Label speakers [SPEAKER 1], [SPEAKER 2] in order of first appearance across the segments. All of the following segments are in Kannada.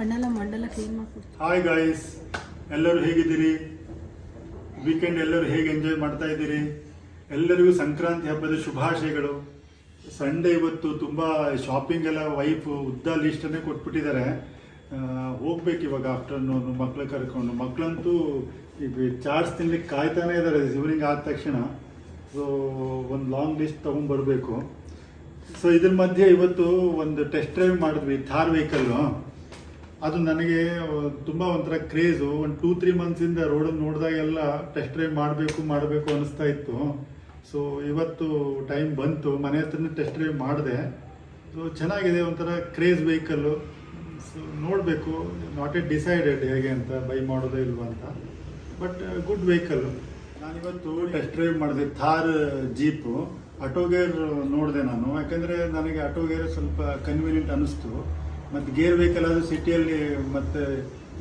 [SPEAKER 1] ಕಣ್ಣೆಲ್ಲ ಮಂಡೆಲ್ಲ ಕ್ಲೀನ್ ಮಾಡ್ಕೊಡ್ತೀನಿ.
[SPEAKER 2] ಹಾಯ್ ಗಾಯ್ಸ್ ಎಲ್ಲರೂ ಹೇಗಿದ್ದೀರಿ? ವೀಕೆಂಡ್ ಎಲ್ಲರೂ ಹೇಗೆ ಎಂಜಾಯ್ ಮಾಡ್ತಾ ಇದ್ದೀರಿ? ಎಲ್ಲರಿಗೂ ಸಂಕ್ರಾಂತಿ ಹಬ್ಬದ ಶುಭಾಶಯಗಳು. ಸಂಡೇ ಇವತ್ತು ತುಂಬ ಶಾಪಿಂಗ್ ಎಲ್ಲ ವೈಫ್ ಉದ್ದ ಲಿಸ್ಟನ್ನೇ ಕೊಟ್ಬಿಟ್ಟಿದ್ದಾರೆ. ಹೋಗ್ಬೇಕು ಇವಾಗ ಆಫ್ಟರ್ನೂನ್ ಮಕ್ಳು ಕರ್ಕೊಂಡು. ಮಕ್ಕಳಂತೂ ಈಗ ಚಾಟ್ಸ್ ತಿನ್ಲಿಕ್ಕೆ ಕಾಯ್ತಾನೆ ಇದ್ದಾರೆ ಈವ್ನಿಂಗ್ ಆದ ತಕ್ಷಣ. ಸೊ ಒಂದು ಲಾಂಗ್ ಲಿಸ್ಟ್ ತೊಗೊಂಡ್ಬರ್ಬೇಕು. ಸೊ ಇದ್ರ ಮಧ್ಯೆ ಇವತ್ತು ಒಂದು ಟೆಸ್ಟ್ ಡ್ರೈವ್ ಮಾಡಿದ್ವಿ ಥಾರ್ ವೆಹಿಕಲ್ಲು ಅದು ನನಗೆ ತುಂಬ ಒಂಥರ ಕ್ರೇಜು. ಒಂದು ಟೂ ತ್ರೀ ಮಂತ್ಸಿಂದ ರೋಡಲ್ಲಿ ನೋಡಿದಾಗೆಲ್ಲ ಟೆಸ್ಟ್ ಡ್ರೈವ್ ಮಾಡಬೇಕು ಮಾಡಬೇಕು ಅನಿಸ್ತಾ ಇತ್ತು. ಸೊ ಇವತ್ತು ಟೈಮ್ ಬಂತು. ಮನೆ ಹತ್ರನೇ ಟೆಸ್ಟ್ ಡ್ರೈವ್ ಮಾಡಿದೆ. ಸೊ ಚೆನ್ನಾಗಿದೆ ಒಂಥರ ಕ್ರೇಜ್ ವೆಹಿಕಲ್ಲು ಸೊ ನೋಡಬೇಕು. ನಾಟ್ ಎ ಡಿಸೈಡೆಡ್ ಹೇಗೆ ಅಂತ ಬೈ ಮಾಡೋದೇ ಇಲ್ವಾ ಅಂತ. ಬಟ್ ಗುಡ್ ವೆಹಿಕಲ್ಲು ನಾನಿವತ್ತು ಟೆಸ್ಟ್ ಡ್ರೈವ್ ಮಾಡಿದೆ ಥಾರ್ ಜೀಪು ಆಟೋಗೇರ್ ನೋಡಿದೆ ನಾನು. ಯಾಕೆಂದರೆ, ನನಗೆ ಆಟೋ ಗೇರ್ ಸ್ವಲ್ಪ ಕನ್ವೀನಿಯಂಟ್ ಅನ್ನಿಸ್ತು ಮತ್ತು ಗೇರ್ ವೆಹಿಕಲ್ ಅದು ಸಿಟಿಯಲ್ಲಿ ಮತ್ತು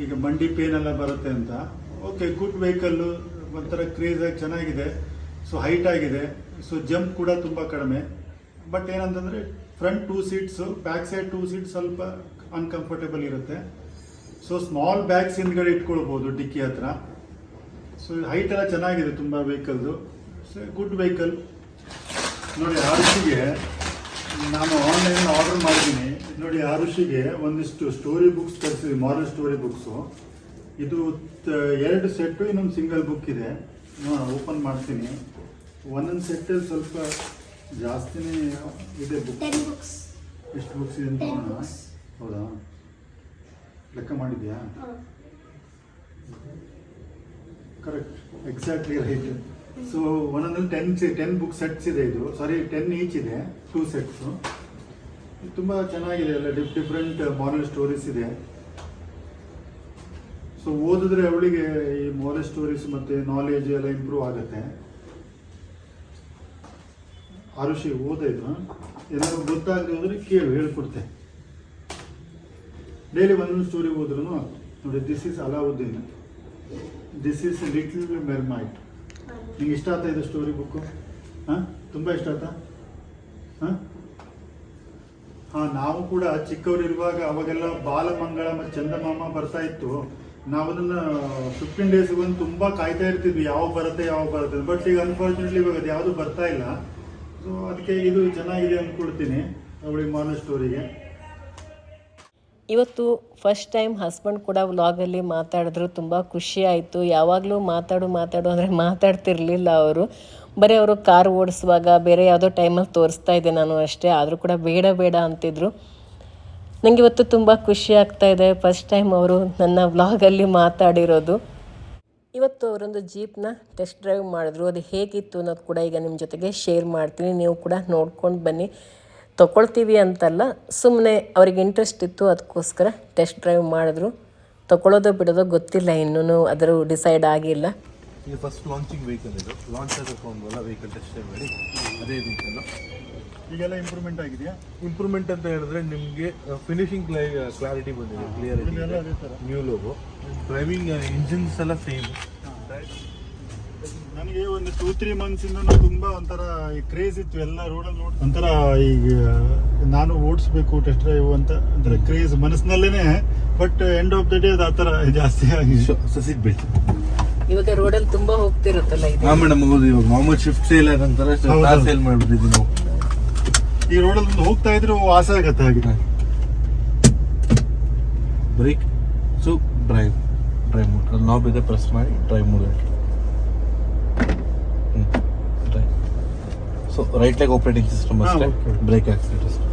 [SPEAKER 2] ಈಗ ಮಂಡಿ ಪೇನ್ ಎಲ್ಲ ಬರುತ್ತೆ ಅಂತ. ಓಕೆ ಗುಡ್ ವೆಹಿಕಲ್ಲು ಒಂಥರ ಆಗಿ ಚೆನ್ನಾಗಿದೆ. ಸೊ ಹೈಟ್ ಆಗಿದೆ. ಸೊ ಜಂಪ್ ಕೂಡ ತುಂಬ ಕಡಿಮೆ. ಬಟ್ ಏನಂತಂದರೆ front two seats back side two seat ಸ್ವಲ್ಪ ಅನ್ಕಂಫರ್ಟೇಬಲ್ ಇರುತ್ತೆ. ಸೊ ಸ್ಮಾಲ್ ಬ್ಯಾಗ್ಸ್ ಹಿಂದ್ಗಡೆ ಇಟ್ಕೊಳ್ಬೋದು ಡಿಕ್ಕಿ ಹತ್ರ. ಸೊ ಹೈಟ್ ಎಲ್ಲ ಚೆನ್ನಾಗಿದೆ ತುಂಬ ವೆಹಿಕಲ್ದು ಸೊ ಗುಡ್ ವೆಹಿಕಲ್ ನೋಡಿ, ಆರ್ಸಿಗೆ ನಾನು ಆನ್ಲೈನ್ ಆರ್ಡರ್ ಮಾಡಿದ್ದೀನಿ. ನೋಡಿ ಆರುಷಿಗೆ ಒಂದಿಷ್ಟು ಸ್ಟೋರಿ ಬುಕ್ಸ್ ತರಿಸಿದ್ವಿ ಮಾರಲ್ ಸ್ಟೋರಿ ಬುಕ್ಸು ಇದು ಎರಡು ಸೆಟ್ಟು ಇನ್ನೊಂದು ಸಿಂಗಲ್ ಬುಕ್ ಇದೆ. ಓಪನ್ ಮಾಡ್ತೀನಿ. ಒಂದೊಂದು ಸೆಟ್ಟಲ್ಲಿ ಸ್ವಲ್ಪ ಜಾಸ್ತಿನೇ ಇದೆ ಬುಕ್
[SPEAKER 1] ಬುಕ್ಸ್
[SPEAKER 2] ಎಷ್ಟು ಬುಕ್ಸ್ ಇದೆ ಅಂತ ನೋಡೋಣ. ಹೌದಾ? ಲೆಕ್ಕ ಮಾಡಿದ್ಯಾ? ಕರೆಕ್ಟ್ ಎಕ್ಸಾಕ್ಟ್ಲಿ ರೈಟ್ ಸೊ ಒಂದೊಂದು ಟೆನ್ ಟೆನ್ ಬುಕ್ ಸೆಟ್ಸ್ ಇದೆ ಇದು. ಸಾರಿ ಟೆನ್ ಈಚ್ ಇದೆ. ಟೂ ಸೆಟ್ಸು ತುಂಬ ಚೆನ್ನಾಗಿದೆ, ಎಲ್ಲ ಡಿಫ್, ಡಿಫ್ರೆಂಟ್ ಮಾರಲ್ ಸ್ಟೋರೀಸ್ ಇದೆ. ಸೊ ಓದಿದ್ರೆ ಅವಳಿಗೆ ಈ ಮಾರಲ್ ಸ್ಟೋರೀಸ್ ಮತ್ತು ನಾಲೆಜ್ ಎಲ್ಲ ಇಂಪ್ರೂವ್ ಆಗುತ್ತೆ. ಆರುಷಿ ಓದ ಇದು ಏನಾದ್ರು ಗೊತ್ತಾಗದೆ ಹೋದ್ರೆ ಕೇಳು, ಹೇಳ್ಕೊಡ್ತೆ. ಡೈಲಿ ಒಂದೊಂದು ಸ್ಟೋರಿ ಓದ್ರು ನೋಡಿ this is Aladdin this is mermaid ನಿಂಗೆ ಇಷ್ಟ ಆಯ್ತಾ ಇದು ಸ್ಟೋರಿ ಬುಕ್ಕು ಹಾಂ? ತುಂಬ ಇಷ್ಟ ಆಯ್ತಾ ಹಾಂ? ನಾವು ಕೂಡ ಚಿಕ್ಕವರಿರುವಾಗ ಅವಾಗೆಲ್ಲ ಬಾಲಮಂಗಳ ಮತ್ತು ಚಂದಮಾಮ ಬರ್ತಾ ಇತ್ತು. ನಾವು ಅದನ್ನ ಫಿಫ್ಟೀನ್ ಡೇಸ್ ಒಂದು ತುಂಬ ಕಾಯ್ತಾ ಇರ್ತಿದ್ವಿ, ಯಾವ ಬರುತ್ತೆ ಯಾವ ಬರುತ್ತೆ ಬಟ್ ಈಗ ಅನ್ಫಾರ್ಚುನೇಟ್ಲಿ ಇವಾಗ ಅದು ಯಾವುದು ಬರ್ತಾ ಇಲ್ಲ. ಸೊ ಅದಕ್ಕೆ ಇದು ಚೆನ್ನಾಗಿದೆ ಅಂದ್ಕೊಳ್ತೀನಿ ಅವಳಿಗೆ ಮಾರಲ್ ಸ್ಟೋರಿಗೆ
[SPEAKER 3] ಇವತ್ತು ಫಸ್ಟ್ ಟೈಮ್ ಹಸ್ಬೆಂಡ್ ಕೂಡ ವ್ಲಾಗಲ್ಲಿ ಮಾತಾಡಿದ್ರು, ತುಂಬ ಖುಷಿ ಆಯಿತು. ಯಾವಾಗಲೂ ಮಾತಾಡು ಮಾತಾಡು ಅಂದರೆ ಮಾತಾಡ್ತಿರ್ಲಿಲ್ಲ ಅವರು. ಬರೀ ಅವರು ಕಾರ್ ಓಡಿಸುವಾಗ ಬೇರೆ ಯಾವುದೋ ಟೈಮಲ್ಲಿ ತೋರಿಸ್ತಾ ಇದ್ದೆ ನಾನು ಅಷ್ಟೇ, ಆದರೂ ಕೂಡ ಬೇಡ ಬೇಡ ಅಂತಿದ್ರು. ನನಗೆ ಇವತ್ತು ತುಂಬ ಖುಷಿ ಆಗ್ತಾ ಇದೆ. ಫಸ್ಟ್ ಟೈಮ್ ಅವರು ನನ್ನ ವ್ಲಾಗಲ್ಲಿ ಮಾತಾಡಿರೋದು. ಇವತ್ತು ಅವರೊಂದು ಜೀಪ್ನ ಟೆಸ್ಟ್ ಡ್ರೈವ್ ಮಾಡಿದ್ರು. ಅದು ಹೇಗಿತ್ತು ಅನ್ನೋದು ಕೂಡ ಈಗ ನಿಮ್ಮ ಜೊತೆಗೆ ಶೇರ್ ಮಾಡ್ತೀನಿ. ನೀವು ಕೂಡ ನೋಡ್ಕೊಂಡು ಬನ್ನಿ. ತಗೊಳ್ತೀವಿ ಅಂತಲ್ಲ ಸುಮ್ಮನೆ ಅವ್ರಿಗೆ ಇಂಟ್ರೆಸ್ಟ್ ಇತ್ತು, ಅದಕ್ಕೋಸ್ಕರ ಟೆಸ್ಟ್ ಡ್ರೈವ್ ಮಾಡಿದ್ರು. ತಗೊಳ್ಳೋದೋ ಬಿಡೋದೋ ಗೊತ್ತಿಲ್ಲ ಇನ್ನೂ ಅದರ ಡಿಸೈಡ್ ಆಗಿಲ್ಲ.
[SPEAKER 4] ಇದು ಫಸ್ಟ್ ಲಾಂಚಿಂಗ್ ವೆಹಿಕಲ್ ಇದು. ಲಾಂಚ್ ಆಗಕೊಂಡ್ವಲ್ಲ ವೆಹಿಕಲ್ ಟೆಸ್ಟ್ ಮಾಡಿ ಅದೇ ವೆಹಿಕಲ್
[SPEAKER 2] ಈಗೆಲ್ಲ ಇಂಪ್ರೂವ್ಮೆಂಟ್ ಆಗಿದೆಯಾ?
[SPEAKER 4] ಇಂಪ್ರೂವ್ಮೆಂಟ್ ಅಂತ ಹೇಳಿದ್ರೆ ನಿಮಗೆ ಫಿನಿಶಿಂಗ್ ಕ್ಲಾರಿಟಿ ಬಂದಿದೆ
[SPEAKER 2] ಇದೆಲ್ಲ ಅದೇ ಥರ.
[SPEAKER 4] Clear new logo driving engines ಎಲ್ಲ ಸೇಮ್
[SPEAKER 2] ನನಗೆ ಒಂದು ಟೂ ತ್ರೀ ಮಂತ್ಸ್ ಇಂದ ತುಂಬಾ ಒಂಥರ ಕ್ರೇಜ್ ಇತ್ತು. ಎಲ್ಲ ರೋಡಲ್ಲಿ ನೋಡಿ ಒಂಥರ ಈಗ ನಾನು ಓಡಿಸ್ಬೇಕು ಟೆಸ್ಟ್ ಡ್ರೈವ್ ಅಂತ ಒಂಥರ craze ಮನಸ್ಸಿನಲ್ಲೇನೆ but end of the day ಅದು ಆ ಥರ ಜಾಸ್ತಿ ಆಗಿ
[SPEAKER 4] ಸಸಿಗೆ ಬಿಟ್ಟು
[SPEAKER 3] ಇವಾಗ ರೋಡಲ್ಲಿ ತುಂಬಾ ಹೋಗ್ತಿರುತ್ತಲ್ಲ ಇದು?
[SPEAKER 4] ಹಾ ಮೇಡಮ್ ಹೌದು ಇವಾಗ ಮಾಮೂಲಿ ಶಿಫ್ಟ್ ಸೇಲ್ ನಂತರ
[SPEAKER 2] ಹೌದು.
[SPEAKER 4] ಕಾರ್ ಸೇಲ್ ಮಾಡ್ಬಿಟ್ಟಿದ್ವಿ ನಾವು.
[SPEAKER 2] ಈ ರೋಡಲ್ಲಿ ಹೋಗ್ತಾ ಇದ್ರೆ ಆಸೆ ಆಗತ್ತೆ ಹಾಗೆ.
[SPEAKER 4] ಬ್ರೇಕ್ ಸೊ ಡ್ರೈವ್ ಡ್ರೈವ್ ಮಾಡಿ ನಾಬ್ ಇದೆ ಪ್ರೆಸ್ ಮಾಡಿ drive mode drive so right leg operating
[SPEAKER 2] system
[SPEAKER 4] ಅಷ್ಟೇ. ಬ್ರೇಕ್ ಆಕ್ಸಿಲೇಟರ್ ಅಷ್ಟೇ.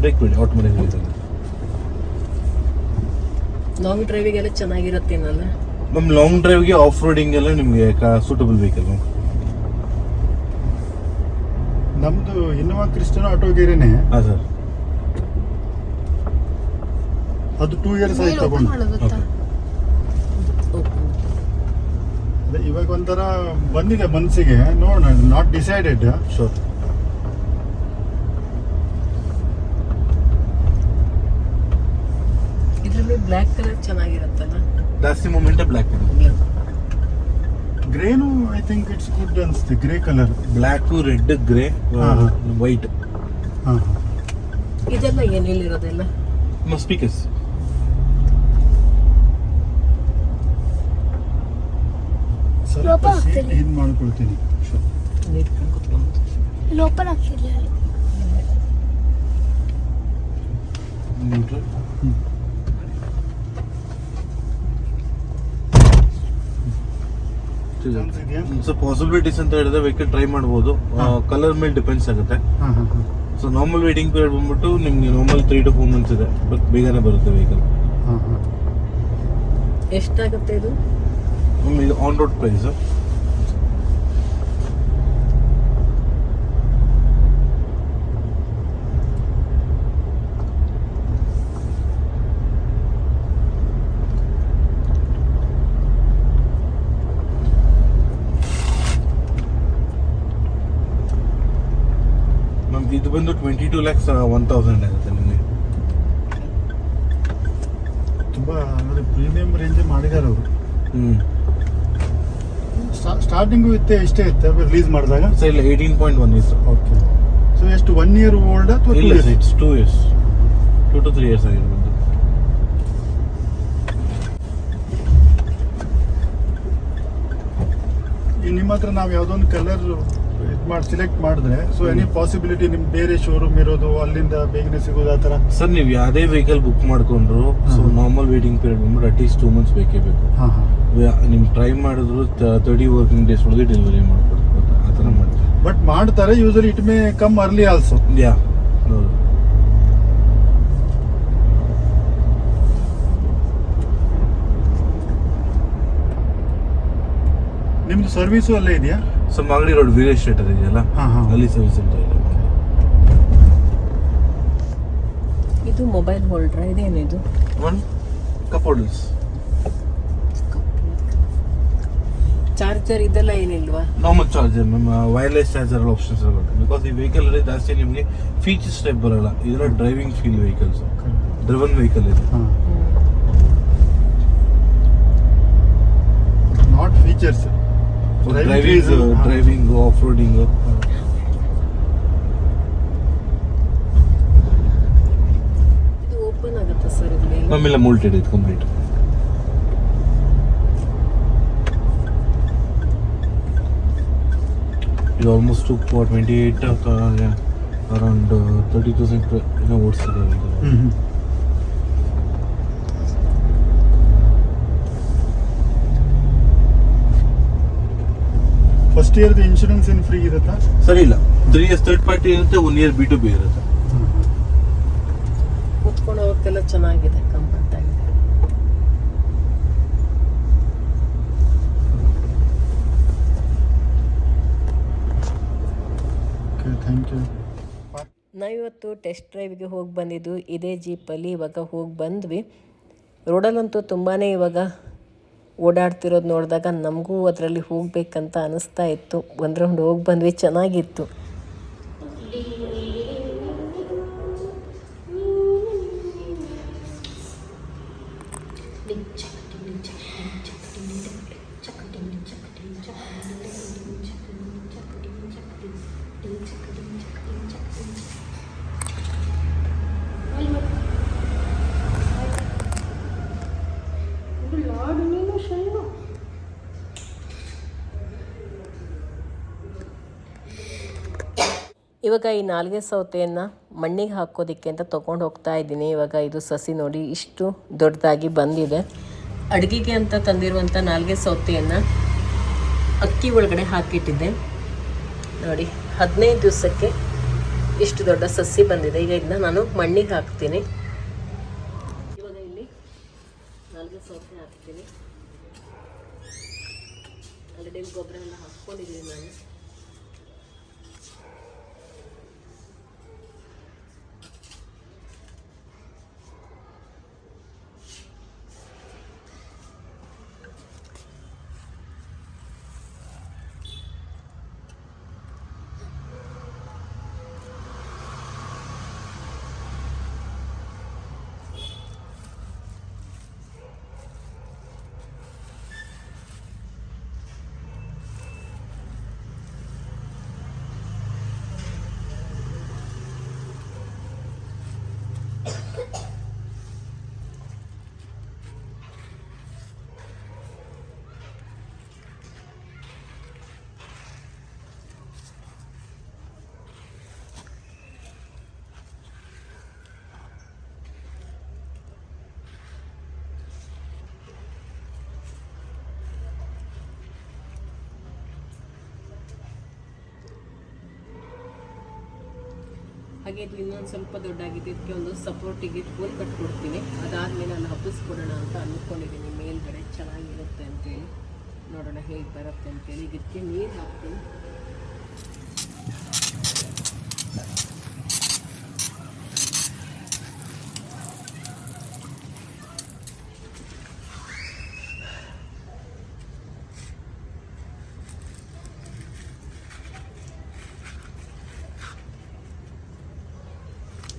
[SPEAKER 4] ಬ್ರೇಕ್ ಬಿಡಿ ಆಟೋಮೆಟಿಕ್
[SPEAKER 3] ಲಾಂಗ್ ಚೆನ್ನಾಗಿರುತ್ತೆ ಚೆನ್ನಾಗಿರುತ್ತೇನಲ್ಲ
[SPEAKER 4] ಮ್ಯಾಮ್ ಲಾಂಗ್ ಡ್ರೈವ್ಗೆ ಆಫ್ ರೋಡಿಂಗ್ ಎಲ್ಲ ನಿಮಗೆ ಸೂಟಬಲ್ ವೆಹಿಕಲ್ ಮ್ಯಾಮ್
[SPEAKER 2] ನಮ್ದು ಇನ್ನೋವಾ ಕ್ರಿಸ್ಟನ್ ಆಟೋ ಗೇರೇನೆ
[SPEAKER 4] ಹಾಂ ಸರ್
[SPEAKER 2] ಅದು ಟೂ ಇಯರ್ಸ್ ಆಯ್ತು ತಗೊಂಡು. ಅದೇ ಇವಾಗ ಒಂಥರ ಬಂದಿದೆ ಮನಸ್ಸಿಗೆ ನೋಡೋಣ ನಾಟ್ ಡಿಸೈಡೆಡ್
[SPEAKER 4] ಶೋರ್
[SPEAKER 3] ಇದರಲ್ಲಿ ಬ್ಲ್ಯಾಕ್ ಕಲರ್ ಚೆನ್ನಾಗಿರುತ್ತಲ್ಲ
[SPEAKER 4] ಜಾಸ್ತಿ ಮೂಮೆಂಟೇ ಬ್ಲ್ಯಾಕ್
[SPEAKER 2] ಗ್ರೇನು ಐ ಥಿಂಕ್ ಇಟ್ಸ್ ಗುಡ್ ಅನ್ಸುತ್ತೆ grey colour
[SPEAKER 4] black red grey.
[SPEAKER 2] White ಹಾಂ
[SPEAKER 3] ಇದೆಲ್ಲ ಏನಿಲ್ಲಿರೋದೆಲ್ಲ
[SPEAKER 4] No ಸ್ಪೀಕರ್ಸ್
[SPEAKER 2] ಸ್ವಲ್ಪ
[SPEAKER 1] ಲೋಪ
[SPEAKER 2] ಸೀಟ್. ಇದು ಮಾಡ್ಕೊಳ್ತೀನಿ?
[SPEAKER 3] ನೀಡ್ಕೊಂಡು ಆಗ್ತಿಲ್ಲ.
[SPEAKER 1] ಇಲ್ಲಿ ಓಪನ್ ಆಗ್ತಿರ್ಲಿಲ್ಲ
[SPEAKER 4] Neutral.
[SPEAKER 2] Chance ಇದೆಯಾ?
[SPEAKER 4] ಸೊ ಪಾಸಿಬಿಲಿಟೀಸ್ ಅಂತ. ಹೇಳಿದ್ರೆ ವೆಹಿಕಲ್ ಟ್ರೈ ಮಾಡ್ಬೋದು. ಕಲರ್ ಮೇಲೆ ಡಿಪೆಂಡ್ಸ್ ಆಗುತ್ತೆ.
[SPEAKER 2] ಹಾಂ ಹಾಂ ಹಾಂ.
[SPEAKER 4] ಸೊ ನಾರ್ಮಲ್ ವೇಟಿಂಗ್ ಪೀರಿಯಡ್ ಬಂದ್ಬಿಟ್ಟು ನಿಮ್ಗೆ normal three to four months ಇದೆ. ಬಟ್ ಬೇಗನೆ ಬರುತ್ತೆ ವೆಹಿಕಲ್
[SPEAKER 2] ಹಾಂ ಹಾಂ.
[SPEAKER 3] ಎಷ್ಟಾಗುತ್ತೆ ಇದು?
[SPEAKER 4] ಇದು ಆನ್ ರೋಡ್ ಪ್ರೈಸ್ ಬಂದು twenty two lakhs one thousand ಆಗುತ್ತೆ ನಿಮಗೆ.
[SPEAKER 2] ತುಂಬ ಅಂದರೆ ಪ್ರೀಮಿಯಂ ರೇಂಜ್ ಮಾಡಿದ್ದಾರೆ ಅವರು.
[SPEAKER 4] ಹ್ಞೂ
[SPEAKER 2] ಸ್ಟಾರ್ಟಿಂಗು ಇತ್ತೆ ಎಷ್ಟೇ ಇತ್ತೆ ರಿಲೀಸ್ ಮಾಡಿದಾಗ?
[SPEAKER 4] ಸೊ ಇಲ್ಲ eighteen point one years
[SPEAKER 2] okay so ಎಷ್ಟು ಒನ್ ಇಯರ್ ಓಲ್ಡ್ ಅಥವಾ
[SPEAKER 4] ಇಲ್ಲ it's two years two to three years ಆಗಿರ್ಬೋದು
[SPEAKER 2] ನಿಮ್ಮ ಹತ್ರ ನಾವು ಯಾವುದೋ ಒಂದು ಕಲರ್ ಮಾಡಿ ಸಿಲೆಕ್ಟ್ ಮಾಡಿದ್ರೆ ಸೊ ಎನಿ ಪಾಸಿಬಿಲಿಟಿ ನಿಮ್ ಬೇರೆ ಶೋರೂಮ್ ಇರೋದು ಅಲ್ಲಿಂದ ಬೇಗನೆ ಸಿಗೋದು ಆ ತರ
[SPEAKER 4] ಸರ್ ನೀವು ಯಾವುದೇ ವೆಹಿಕಲ್ ಬುಕ್ ಮಾಡ್ಕೊಂಡ್ರು ಸೊ. ನಾರ್ಮಲ್ ವೇಟಿಂಗ್ ಪೀರಿಯಡ್ ಬಂದ್ಬಿಟ್ಟು ಅಟ್ಲೀಸ್ಟ್ ಟೂ ಮಂತ್ಸ್ ಬೇಕೇ ಬೇಕು. ನಿಮ್ಗೆ ಟ್ರೈ ಮಾಡಿದ್ರು ತರ್ಟಿ ವರ್ಕಿಂಗ್ ಡೇಸ್ ಒಳಗೆ ಡೆಲಿವರಿ ಮಾಡ್ಕೊಡ್ಬೋದು. ಆ ಥರ ಮಾಡ್ತಾರೆ
[SPEAKER 2] ಬಟ್ ಮಾಡ್ತಾರೆ user it may come early also
[SPEAKER 4] yeah ಹೌದು.
[SPEAKER 2] ನಿಮ್ದು ಸರ್ವಿಸು ಅಲ್ಲೇ ಇದೆಯಾ?
[SPEAKER 4] So Magadi road Veeresh theatre ಇದೆಯಲ್ಲ?
[SPEAKER 2] ಹಾ, ಹಾ.
[SPEAKER 4] ಅಲ್ಲಿ ಸರ್ವಿಸ್ ಸೆಂಟರ್ ಇದೆ.
[SPEAKER 3] ಇದು ಮೊಬೈಲ್ ಹೋಲ್ಡ್ರಾ ಇದೇನಿದು ಇದು?
[SPEAKER 4] ಒನ್ ಹೋಲ್ಡರ್ಸ್
[SPEAKER 3] ಚಾರ್ಜರ್ ಇದೆಲ್ಲ ಏನಿಲ್ವಾ?
[SPEAKER 4] Normal charger ma'am wireless charger options ಬರುತ್ತೆ ಬಿಕಾಸ್ ಈ ವೆಹಿಕಲ್ ಅಲ್ಲಿ ಜಾಸ್ತಿ ನಿಮಗೆ ಫೀಚರ್ಸ್ ಟೈಪ್ ಬರಲ್ಲ. ಇದೆಲ್ಲ driving feel vehicles driven vehicle ಇದೆ.
[SPEAKER 2] ಹಾಂ. Not features
[SPEAKER 4] driving driving off roading
[SPEAKER 3] ಇದು ಓಪನ್ ಆಗುತ್ತೆ ಸರ್ ಇಲ್ಲಿ?
[SPEAKER 4] ಮ್ಯಾಮ್ ಎಲ್ಲ ಮೋಲ್ಟೆಡ್ ಇದೆ ಕಂಪ್ಲೀಟ್ ಇದು almost twenty eight around thirty thousand ಏನೋ
[SPEAKER 2] ಫಸ್ಟ್ ಇಯರ್ ಇನ್ಶೂರೆನ್ಸ್ ಏನು ಫ್ರೀ ಇರುತ್ತಾ?
[SPEAKER 4] ಸರಿ ಇಲ್ಲ. ತ್ರೀ ಇಯರ್ಸ್ ಥರ್ಡ್ ಪಾರ್ಟಿ ಇರುತ್ತೆ one year B to B ಇರುತ್ತೆ.
[SPEAKER 3] ಕುತ್ಕೊಂಡು ಹೋಗೋಕ್ಕೆಲ್ಲ ಚೆನ್ನಾಗಿದೆ ಕಂಫರ್ಟ್ ಆಗಿದೆ
[SPEAKER 2] ಥ್ಯಾಂಕ್ ಯು
[SPEAKER 3] ನಾವಿವತ್ತು ಟೆಸ್ಟ್ ಡ್ರೈವ್ಗೆ ಹೋಗಿ ಬಂದಿದ್ದು ಇದೇ ಜೀಪಲ್ಲಿ ಇವಾಗ ಹೋಗಿ ಬಂದ್ವಿ. ರೋಡಲ್ಲಂತೂ ತುಂಬಾ ಇವಾಗ ಓಡಾಡ್ತಿರೋದು ನೋಡಿದಾಗ ನಮಗೂ ಅದರಲ್ಲಿ ಹೋಗಬೇಕಂತ ಅನ್ನಿಸ್ತಾ ಇತ್ತು. ಒಂದು ರೌಂಡ್ ಹೋಗಿ ಬಂದ್ವಿ ಚೆನ್ನಾಗಿತ್ತು. ಇವಾಗ ಈ ನಾಲ್ಗೆ ಸೌತೆಯನ್ನು ಮಣ್ಣಿಗೆ ಹಾಕೋದಕ್ಕೆ ಅಂತ ತೊಗೊಂಡು ಹೋಗ್ತಾ ಇದ್ದೀನಿ. ಇವಾಗ ಇದು ಸಸಿ ನೋಡಿ ಇಷ್ಟು ದೊಡ್ಡದಾಗಿ ಬಂದಿದೆ. ಅಡುಗೆಗೆ ಅಂತ ತಂದಿರುವಂಥ ನಾಲ್ಗೆ ಸೌತೆಯನ್ನು ಅಕ್ಕಿ ಒಳಗಡೆ ಹಾಕಿಟ್ಟಿದ್ದೆ. ನೋಡಿ, ಹದಿನೈದು ದಿವಸಕ್ಕೆ ಇಷ್ಟು ದೊಡ್ಡ ಸಸಿ ಬಂದಿದೆ. ಈಗ ಇದನ್ನ ನಾನು ಮಣ್ಣಿಗೆ ಹಾಕ್ತೀನಿ. ಇವಾಗ ಇಲ್ಲಿ ನಾಲ್ಗೆ ಸೌತೆ ಹಾಕ್ತೀನಿ. ಆಲ್ರೆಡಿ ಗೊಬ್ಬರ ಎಲ್ಲ ಹಾಕ್ಕೊಂಡಿದ್ದೀನಿ ನಾನು. ಹಾಗೆ ಇದು ಇನ್ನೊಂದು ಸ್ವಲ್ಪ ದೊಡ್ಡಾಗಿದೆ ಇದಕ್ಕೆ ಒಂದು ಸಪೋರ್ಟಿಗೆ ಕೋಲ್ ಕಟ್ಕೊಡ್ತೀನಿ. ಅದಾದಮೇಲೆ ನಾನು ಹಬ್ಬಿಸ್ಕೊಡೋಣ ಅಂತ ಅಂದ್ಕೊಂಡಿದ್ದೀನಿ ಮೇಲ್ಗಡೆ ಚೆನ್ನಾಗಿರುತ್ತೆ ಅಂತೇಳಿ. ನೋಡೋಣ ಹೇಗೆ ಬರುತ್ತೆ ಅಂತೇಳಿ. ಇದಕ್ಕೆ ನೀರು ಹಾಕ್ತೀನಿ.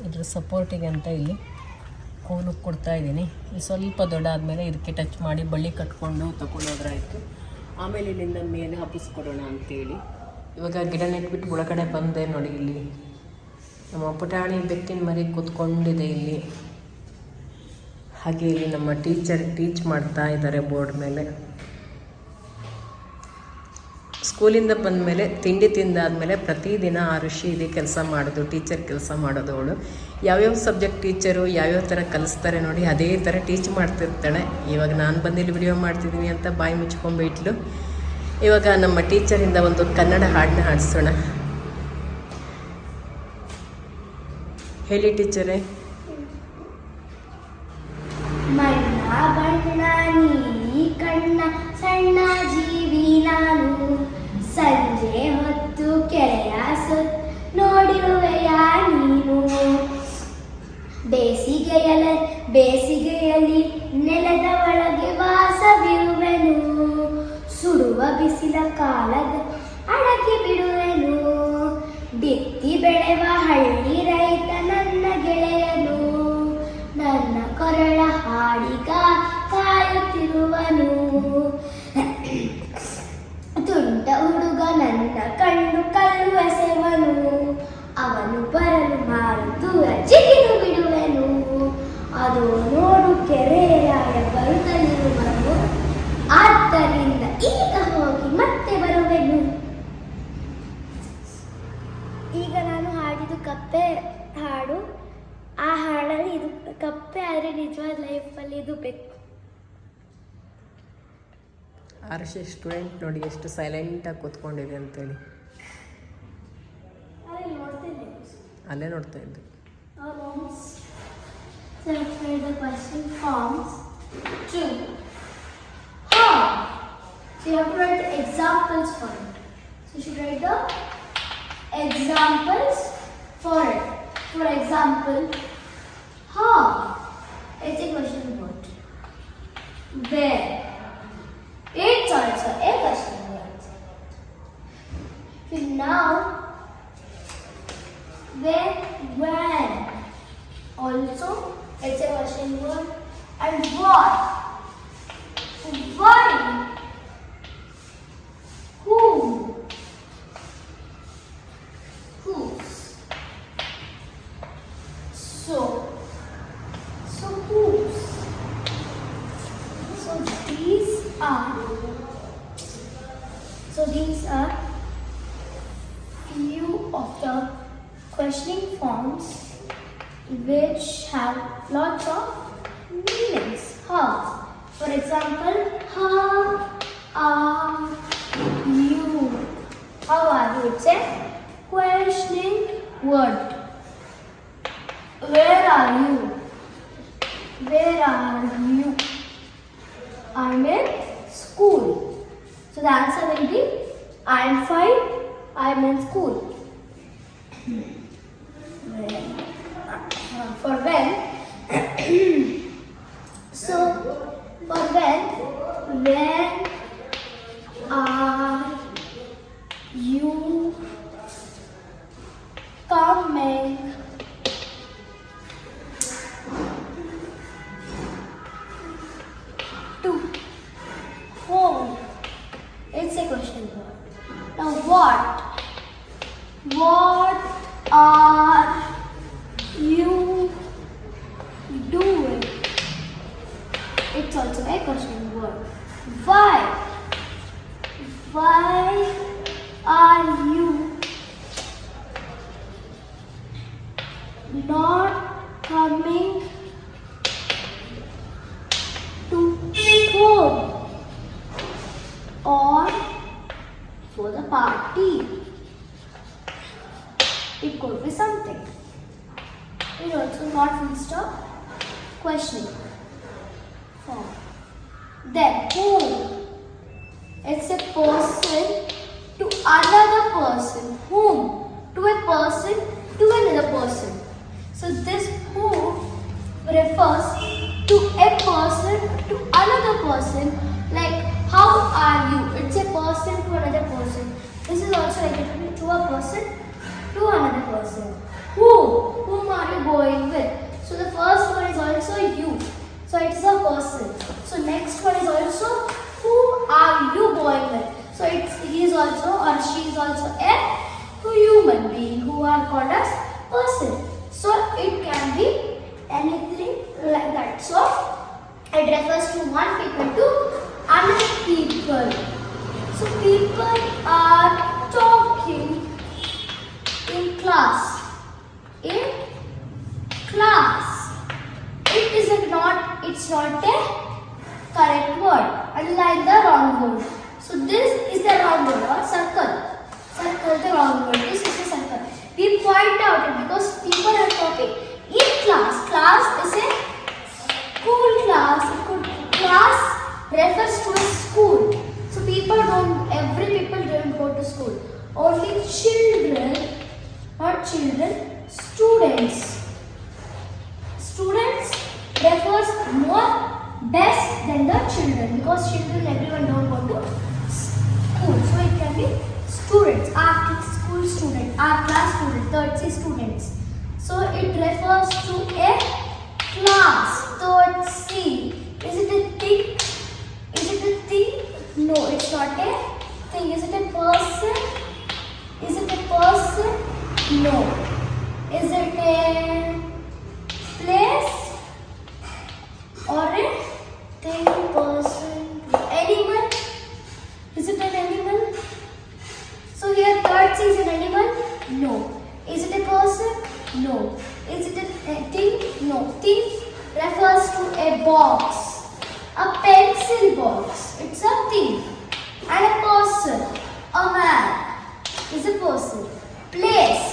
[SPEAKER 3] ಇದ್ರ ಸಪೋರ್ಟಿಗೆ ಅಂತ ಇಲ್ಲಿ ಕೋಲು ಕೊಡ್ತಾ ಇದ್ದೀನಿ. ಇದು ಸ್ವಲ್ಪ ದೊಡ್ಡ ಆದಮೇಲೆ ಇದಕ್ಕೆ ಟಚ್ ಮಾಡಿ ಬಳ್ಳಿ ಕಟ್ಕೊಂಡು ತಗೊಂಡೋದ್ರಾಯಿತು ಆಮೇಲೆ ಇಲ್ಲಿಂದ ಮೇಲೆ ಹಬ್ಬಿಸ್ಕೊಡೋಣ ಅಂತೇಳಿ. ಇವಾಗ ಗಿಡ ನೆಟ್ಬಿಟ್ಟು ಒಳಗಡೆ ಬಂದೆ ನೋಡಿ ಇಲ್ಲಿ. ನಮ್ಮ ಪುಟಾಣಿ ಬೆಕ್ಕಿನ ಮರಿ ಕೂತ್ಕೊಂಡಿದೆ ಇಲ್ಲಿ. ಹಾಗೆ ಇಲ್ಲಿ ನಮ್ಮ ಟೀಚರ್ ಟೀಚ್ ಮಾಡ್ತಾ ಇದ್ದಾರೆ ಬೋರ್ಡ್ ಮೇಲೆ. ಸ್ಕೂಲಿಂದ ಬಂದಮೇಲೆ, ತಿಂಡಿ ತಿಂದಾದಮೇಲೆ ಪ್ರತಿದಿನ ಆ ಋಷಿ ಇದೇ ಕೆಲಸ ಮಾಡೋದು, ಟೀಚರ್ ಕೆಲಸ ಮಾಡೋದು ಅವಳು. ಯಾವ್ಯಾವ ಸಬ್ಜೆಕ್ಟ್ ಟೀಚರು, ಯಾವ್ಯಾವ ಥರ ಕಲಿಸ್ತಾರೆ ನೋಡಿ, ಅದೇ ಥರ ಟೀಚ್ ಮಾಡ್ತಿರ್ತಾಳೆ. ಇವಾಗ ನಾನು ಬಂದಿಲ್ಲಿ ವಿಡಿಯೋ ಮಾಡ್ತಿದ್ದೀನಿ ಅಂತ ಬಾಯಿ ಮುಚ್ಕೊಂಡ್ಬಿಟ್ಲು. ಇವಾಗ ನಮ್ಮ ಟೀಚರಿಂದ ಒಂದು ಕನ್ನಡ ಹಾಡನ್ನ ಹಾಡಿಸೋಣ. ಹೇಳಿ ಟೀಚರೇ.
[SPEAKER 1] ಕಣ್ಣ, ಸಣ್ಣ ಜೀವಿ ನಾನು. ಸಂಜೆ ಹೊತ್ತು ಕೆರೆಯ ಸುತ್ತ ನೋಡಿರುವೆಯ ನೀನು? ಬೇಸಿಗೆಯಲ, ಬೇಸಿಗೆಯಲ್ಲಿ ನೆಲದ ಒಳಗೆ ವಾಸವಿರುವೆನು? ಸುಡುವ ಬಿಸಿಲ ಕಾಲದ ಅಡಗಿ ಬಿಡುವೆನು? ಬಿತ್ತಿ ಬೆಳೆವ ಹಳ್ಳಿ ರೈತ ನನ್ನ ಗೆಳೆಯನು. ನನ್ನ ಕೊರಳ ಹಾಡಿಗ ಕಾಯುತ್ತಿರುವನು ತುಂಟ ಹುಡುಗ ನನ್ನ ಕಣ್ಣು ಕಲ್ಲು ಎಸೆವನು ಅವನು ಬರಲು ಮಾರು ದೂರ ಜಿಗಿದು ಬಿಡುವೆನು. ಅದು ನೋಡು ಕೆರೆಯಾಯ ಬರುತ್ತಲಿರುವನು ಆದ್ದರಿಂದ ಈಗ ಹೋಗಿ ಮತ್ತೆ ಬರುವೆನು. ಈಗ ನಾನು ಹಾಡಿದ್ದು ಕಪ್ಪೆ ಹಾಡು. ಆ ಹಾಡಲ್ಲಿ ಇದು ಕಪ್ಪೆ ಆದರೆ ನಿಜವಾದ ಲೈಫಲ್ಲಿ ಇದು ಬೇಕು
[SPEAKER 3] ಆರ್ಷಿ ಸ್ಟೂಡೆಂಟ್ ನೋಡಿ ಎಷ್ಟು ಸೈಲೆಂಟಾಗಿ ಕೂತ್ಕೊಂಡಿದೆ ಅಂತೇಳಿ
[SPEAKER 1] ಅಲ್ಲಿ ನೋಡ್ತೇನೆ
[SPEAKER 3] ಅಲ್ಲೇ ನೋಡ್ತಾ ಇದ್ದೆ
[SPEAKER 1] Separate the question forms two. How? So you have to write the examples for it. So you should write the examples for it. For example, how? It's a question word. Where? Where, when? Also, it's a question word. And what? Why? Whom? Whose? So. So whose? So these are. So these are few of the questioning forms which have lots of meanings. For example, how are you? How are you? It's a questioning word. Where are you? Where are you? I'm in school. So the answer will be I'm fine. I'm in school. When- uh, For when? so for when? When are you coming? A person to another person. Who? Whom are you going with? So the first one is also you. So it is a person. So next one is also who are you going with? So it's he is also or she is also a human being who are called as person. So it can be anything like that. So it refers to one people to another people. So people are talking in class. In class. It is not, it's not a correct word. Underline the wrong word. So this is the wrong word or circle. Circle the wrong word. This is a circle. We point out it because people are talking. In class, class is a school class. It could, class refers to a school. So people don't, every people don't go to school. Only children, not children, students. Students refers more best than the children because children everyone don't go to school. So it can be students, our school student, our class student, third C students. So it refers to a class, third C. Is it a thing? Is it a thing? No, it's not a thing. Is it a person? Is it a person? No. Is it a place or a thing, person, animal? Is it an animal? So here third C is an animal? No. Is it a person? No. Is it a, thing? No. Thing refers to a box. A pencil box. It's a thing. And a person. A man is a person. Place.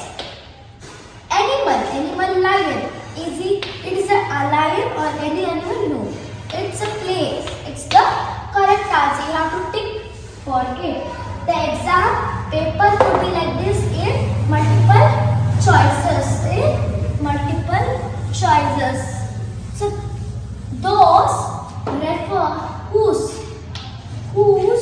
[SPEAKER 1] Animal. Animal lion. Is it, it is a, a lion or any animal? No. It's a place. It's the correct answer. You have to tick for it. The exam paper could be like this in multiple choices. In multiple choices. So those refer whose whose